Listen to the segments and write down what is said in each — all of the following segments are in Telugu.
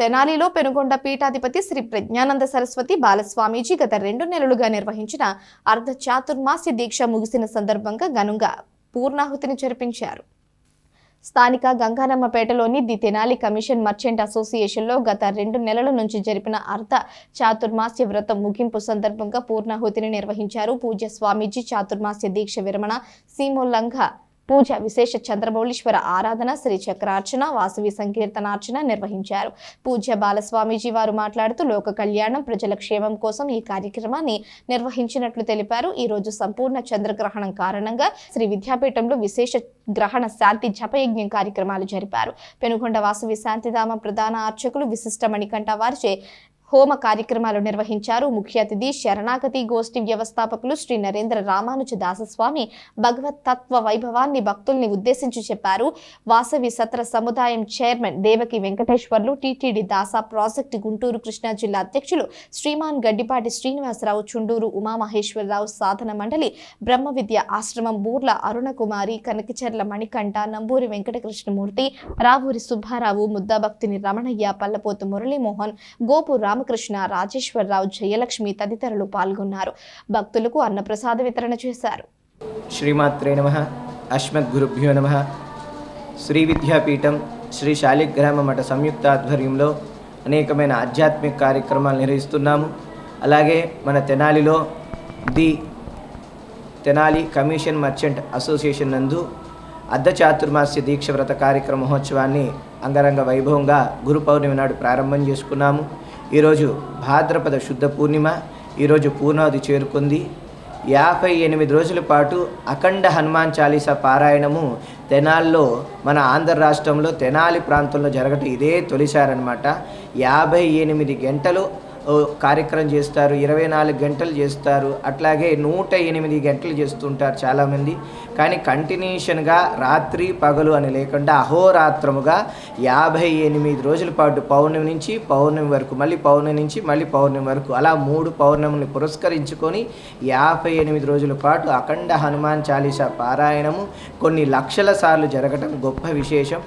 తెనాలిలో పెనుగొండ పీఠాధిపతి శ్రీ ప్రజ్ఞానంద సరస్వతి బాలస్వామీజీ గత రెండు నెలలుగా నిర్వహించిన అర్ధ చాతుర్మాస్య దీక్ష ముగిసిన సందర్భంగా ఘనంగా పూర్ణాహుతిని జరిపించారు. స్థానిక గంగానమ్మపేటలోని ది తెనాలి కమిషన్ మర్చెంట్ అసోసియేషన్లో గత రెండు నెలల నుంచి జరిపిన అర్ధ చాతుర్మాస్య వ్రతం ముగింపు సందర్భంగా పూర్ణాహుతిని నిర్వహించారు. పూజ్య స్వామీజీ చాతుర్మాస్య దీక్ష విరమణ సీమోల్లంఘ పూజ విశేష చంద్రమౌళీశ్వర ఆరాధన శ్రీ చక్రార్చన వాసవి సంకీర్తనార్చన నిర్వహించారు. పూజ్య బాలస్వామీజీ వారు మాట్లాడుతూ లోక కళ్యాణం ప్రజల క్షేమం కోసం ఈ కార్యక్రమాన్ని నిర్వహించినట్లు తెలిపారు. ఈ రోజు సంపూర్ణ చంద్రగ్రహణం కారణంగా శ్రీ విద్యాపీఠంలో విశేష గ్రహణ శాంతి జపయజ్ఞం కార్యక్రమాలు జరిపారు. పెనుగొండ వాసవి శాంతిధామ ప్రధాన అర్చకులు విశిష్ట మణికంఠ వారిచే హోమ కార్యక్రమాలు నిర్వహించారు. ముఖ్య అతిథి శరణాగతి గోష్ఠి వ్యవస్థాపకులు శ్రీ నరేంద్ర రామానుజ దాసస్వామి భగవత్ తత్వ వైభవాన్ని భక్తుల్ని ఉద్దేశించి చెప్పారు. వాసవి సత్ర సముదాయం chairman Devaki Venkateswarlu TTD Dasa project Guntur Krishna జిల్లా అధ్యక్షులు శ్రీమాన్ గడ్డిపాటి శ్రీనివాసరావు చుండూరు ఉమామహేశ్వరరావు సాధన మండలి బ్రహ్మ విద్య ఆశ్రమం బూర్ల అరుణకుమారి కనకచర్ల మణికంఠ నంబూరి వెంకటకృష్ణమూర్తి రావూరి సుబ్బారావు ముద్దాభక్తిని రమణయ్య పల్లపోతు మురళీమోహన్ గోపు రామకృష్ణ రాజేశ్వరరావు జయలక్ష్మి తదితరులు పాల్గొన్నారు. భక్తులకు అన్నప్రసాద వితరణ చేశారు. శ్రీమాత్రే నమ. అస్మద్గురుభ్యో నమ. శ్రీ విద్యాపీఠం శ్రీ శాలిగ్రామ మఠ సంయుక్త ఆధ్వర్యంలో అనేకమైన ఆధ్యాత్మిక కార్యక్రమాలు నిర్వహిస్తున్నాము. అలాగే మన తెనాలిలో the Tenali commission merchant association నందు అర్ధ చాతుర్మాస్య దీక్ష వ్రత కార్యక్రమ మహోత్సవాన్ని అంగరంగ వైభవంగా గురు పౌర్ణమి నాడు ప్రారంభం చేసుకున్నాము. ఈరోజు భాద్రపద శుద్ధ పూర్ణిమ ఈరోజు పూర్ణాది చేరుకుంది. యాభై ఎనిమిది రోజుల పాటు అఖండ హనుమాన్ చాలీసా పారాయణము తెనాల్లో మన ఆంధ్ర రాష్ట్రంలో తెనాలి ప్రాంతంలో జరగటం ఇదే తొలిసారనమాట యాభై ఎనిమిది గంటలు కార్యక్రమం చేస్తారు ఇరవై నాలుగు గంటలు చేస్తారు అట్లాగే నూట ఎనిమిది గంటలు చేస్తుంటారు చాలామంది. కానీ కంటిన్యూషన్గా రాత్రి పగలు అని లేకుండా అహోరాత్రముగా యాభై ఎనిమిది రోజుల పాటు పౌర్ణమి నుంచి పౌర్ణమి వరకు మళ్ళీ పౌర్ణమి నుంచి మళ్ళీ పౌర్ణమి వరకు అలా మూడు పౌర్ణమిని పురస్కరించుకొని యాభై ఎనిమిది రోజుల పాటు అఖండ హనుమాన్ చాలీసా పారాయణము కొన్ని లక్షల సార్లు జరగటం గొప్ప విశేషం.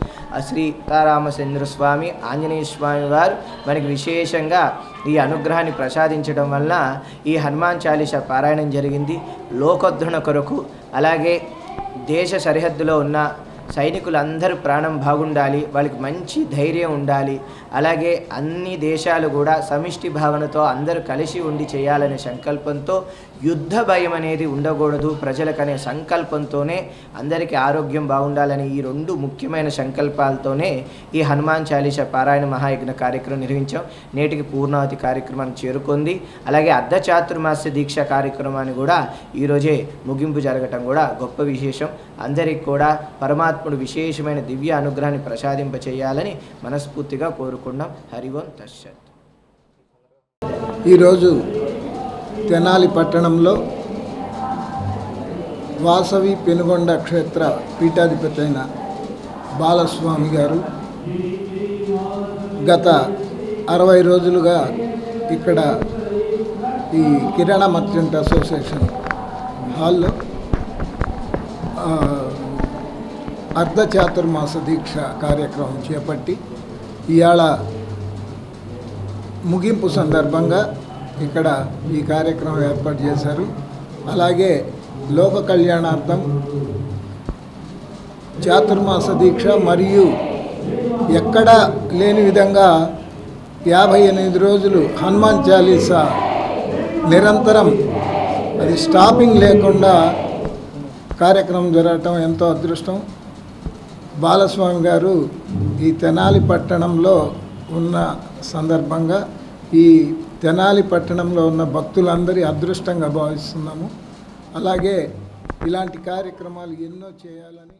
శ్రీ సీతారామచంద్ర స్వామి ఆంజనేయ స్వామి వారు మనకి విశేషంగా ఈ అనుగ్రహాన్ని ప్రసాదించడం వల్ల ఈ హనుమాన్ చాలీస పారాయణం జరిగింది. లోకోద్ధరణ కొరకు అలాగే దేశ సరిహద్దులో ఉన్న సైనికులందరూ ప్రాణం బాగుండాలి వాళ్ళకి మంచి ధైర్యం ఉండాలి అలాగే అన్ని దేశాలు కూడా సమిష్టి భావనతో అందరూ కలిసి ఉండి చేయాలనే సంకల్పంతో యుద్ధ భయం అనేది ఉండకూడదు. ప్రజలకనే సంకల్పంతోనే అందరికీ ఆరోగ్యం బాగుండాలని ఈ రెండు ముఖ్యమైన సంకల్పాలతోనే ఈ హనుమాన్ చాలీస పారాయణ మహాయజ్ఞ కార్యక్రమం నిర్వహించాం. నేటికి పూర్ణావతి కార్యక్రమాన్ని చేరుకుంది. అలాగే అర్ధ చాతుర్మాస్య దీక్ష కార్యక్రమాన్ని కూడా ఈరోజే ముగింపు జరగటం కూడా గొప్ప విశేషం. అందరికి కూడా పరమాత్ముడు విశేషమైన దివ్య అనుగ్రహాన్ని ప్రసాదింపచేయాలని మనస్ఫూర్తిగా కోరుకున్నాం హరి ఓం ఈరోజు తెనాలి పట్టణంలో వాసవి పెనుగొండ క్షేత్ర పీఠాధిపతి అయిన బాలస్వామి గారు గత అరవై రోజులుగా ఇక్కడ ఈ కిరాణా మర్చెంట్ అసోసియేషన్ హాల్లో ఆ, అర్ధ చాతుర్మాస దీక్ష కార్యక్రమం చేపట్టి ఇవాళ ముగింపు సందర్భంగా ఇక్కడ ఈ కార్యక్రమం ఏర్పాటు చేశారు. అలాగే లోక కళ్యాణార్థం చాతుర్మాస దీక్ష మరియు ఎక్కడా లేని విధంగా యాభై ఎనిమిది రోజులు హనుమాన్ చాలీసా నిరంతరం అది స్టాపింగ్ లేకుండా కార్యక్రమం జరగటం ఎంతో అదృష్టం. బాలస్వామి గారు ఈ తెనాలి పట్టణంలో ఉన్న సందర్భంగా ఈ తెనాలి పట్టణంలో ఉన్న భక్తులందరి అదృష్టంగా భావిస్తున్నాము. అలాగే ఇలాంటి కార్యక్రమాలు ఎన్నో చేయాలని